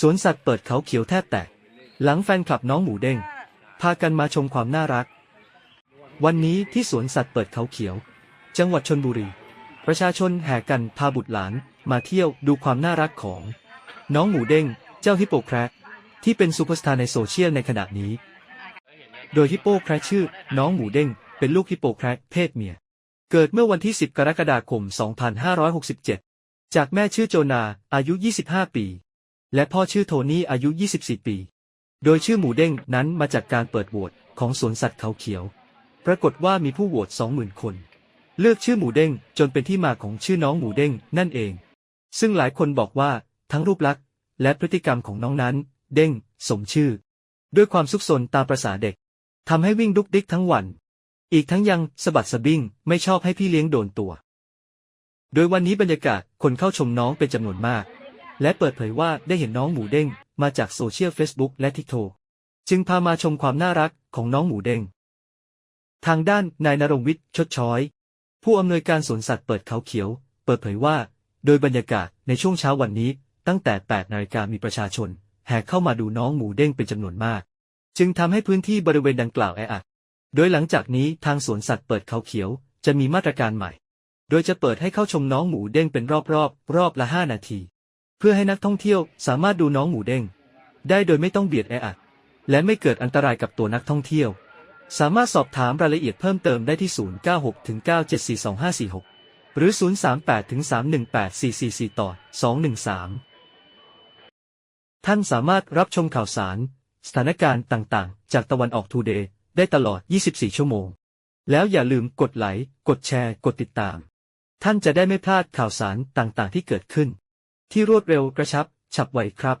สวนสัตว์เปิดเขาเขียวแทบแตก หลังแฟนคลับน้องหมูเด้ง พากันมาชมความน่ารัก วันนี้ที่สวนสัตว์เปิดเขาเขียว จังหวัดชนบุรี ประชาชนแห่กันพาบุตรหลานมาเที่ยวดูความน่ารักของ น้องหมูเด้ง เจ้าฮิปโปแคระที่เป็นซูเปอร์สตาร์ในโซเชียลในขณะนี้ โดยฮิปโปแคระชื่อ น้องหมูเด้ง เป็นลูกฮิปโปแคระเพศเมีย เกิดเมื่อวันที่ 10 กรกฎาคม 2567 จากแม่ชื่อโจนา อายุ 25 ปี และพ่อชื่อโทนี่อายุ 24 ปี โดยชื่อหมูเด้งนั้นมาจากการเปิดโหวตของสวนสัตว์เขาเขียว ปรากฏว่ามีผู้โหวต 20,000 คน เลือกชื่อหมูเด้งจนเป็นที่มาของชื่อน้องหมูเด้งนั่นเอง ซึ่งหลายคนบอกว่าทั้งรูปลักษณ์และพฤติกรรมของน้องนั้น เด้ง สมชื่อ ด้วยความซุกซนตามประษาเด็กทำให้วิ่งดุกดิกทั้งวัน อีกทั้งยังสะบัดสะบิ้งไม่ชอบให้พี่เลี้ยงโดนตัว โดยวันนี้บรรยากาศคนเข้าชมน้องเป็นจำนวนมาก และเปิดเผยว่าได้เห็นน้องหมูเด้งมาจากโซเชียล Facebook และทิกโตจึงพามาชมความน่ารักของน้องหมูเด้ง ทางด้านนายนรงวิทย์ชดช้อย ผู้อำนวยการสวนสัตว์เปิดเขาเขียว เปิดเผยว่า โดยบรรยากาศในช่วงเช้าวันนี้ ตั้งแต่ 8 นาฬิกามีประชาชน แห่เข้ามาดูน้องหมูเด้งเป็นจำนวนมาก จึงทำให้พื้นที่บริเวณดังกล่าวแออัด โดยหลังจากนี้ทางสวนสัตว์เปิดเขาเขียว จะมีมาตรการใหม่ โดยจะเปิดให้เข้าชมน้องหมูเด้งเป็นรอบๆรอบละ 5 นาที เพื่อให้นักท่องเที่ยวสามารถดูน้องหมูเด้ง ได้โดยไม่ต้องเบียดแออัด และไม่เกิดอันตรายกับตัวนักท่องเที่ยว สามารถสอบถามรายละเอียดเพิ่มเติมได้ที่ 096-9742546 หรือ 038-318-444ต่อ 213 ท่านสามารถรับชมข่าวสาร สถานการณ์ต่างๆ จากตะวันออกทูเดย์ได้ตลอด 24 ชั่วโมง แล้วอย่าลืมกดไลค์ กดแชร์ กดติดตาม ท่านจะได้ไม่พลาดข่าวสารต่างๆ ที่เกิดขึ้น ที่รวดเร็วกระชับ ฉับไวครับ